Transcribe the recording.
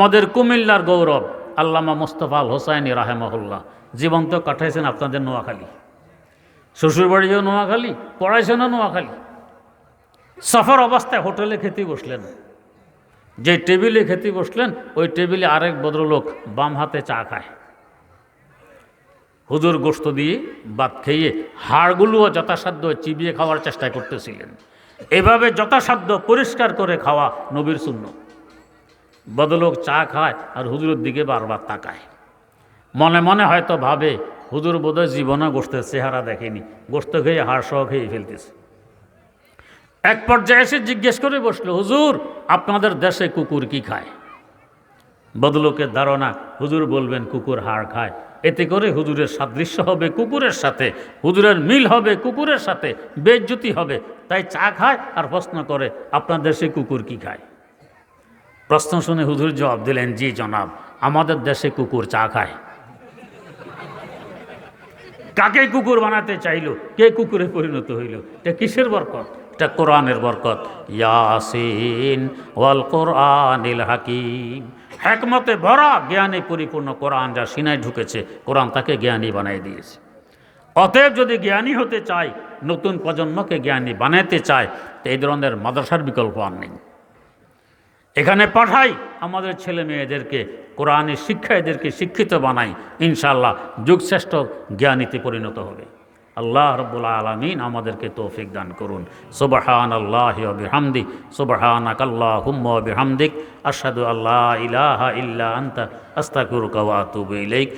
আমাদের কুমিল্লার গৌরব, আল্লামা মোস্তফা আল হোসাইনি রাহেমহল্লা জীবন্ত কাটাইছেন আপনাদের নোয়াখালী। শ্বশুরবাড়িও নোয়াখালী, পড়াইছেনও নোয়াখালী। সফর অবস্থায় হোটেলে খেতে বসলেন। যে টেবিলে খেতে বসলেন, ওই টেবিলে আরেক ভদ্রলোক বাম হাতে চা খায়। হুজুর গোস্ত দিয়ে ভাত খেয়ে হাড়গুলোও যথাসাধ্য চিবিয়ে খাওয়ার চেষ্টা করতেছিলেন। এভাবে যথাসাধ্য পরিষ্কার করে খাওয়া নবীর শূন্য বদলোক চা খায় আর হুজুরের দিকে বারবার তাকায়। মনে মনে হয়তো ভাবে, হুজুর বোধহয় জীবনে গোষ্ঠের চেহারা দেখেনি, গোস্ত খেয়ে হাড় সহ খেয়ে ফেলতেছে। এক পর্যায়ে এসে জিজ্ঞেস করে বসল, হুজুর, আপনাদের দেশে কুকুর কি খায়? বদলোকের ধারণা, হুজুর বলবেন, কুকুর হাড় খায়। এতে করে হুজুরের সাদৃশ্য হবে কুকুরের সাথে, হুজুরের মিল হবে কুকুরের সাথে, বেজ্জুতি হবে। তাই চা খায় আর প্রশ্ন করে, আপনার দেশে কুকুর কি খায়? প্রশ্ন শুনে হুজুর জবাব দিলেন, জি জনাব, আমাদের দেশে কুকুর চা খায়। কাকে কুকুর বানাতে চাইল? কে কুকুরে পরিণত হইল? এটা কিসের বরকত? এটা কোরআনের বরকত। ইয়াসিন ওয়াল কোরআনিল হাকিম। একমতে ভরা, জ্ঞানে পরিপূর্ণ কোরআন যা সিনায় ঢুকেছে, কোরআন তাকে জ্ঞানী বানিয়ে দিয়েছে। অতএব যদি জ্ঞানী হতে চায়, নতুন প্রজন্মকে জ্ঞানী বানাতে চায়, তো এই ধরনের মাদ্রাসার বিকল্প আর নেই। এখানে পাঠাই, আমাদের ছেলে মেয়েদেরকে কোরআনের শিক্ষা এদেরকে শিক্ষিত বানাই ইনশাল্লাহ যুগশ্রেষ্ঠ জ্ঞানীতে পরিণত হবে। আল্লাহ রবুল আলমিন আমাদেরকে তৌফিক দান করুন। সুবাহান আল্লাহ বিহামদি সুবাহান আকাল্লাহ হুম্ম বিহামদিক আসাদু আল্লাহ ইলাহা ইল্লা আন্তা আস্তাকুর কাওয়াতুব ইলাইক।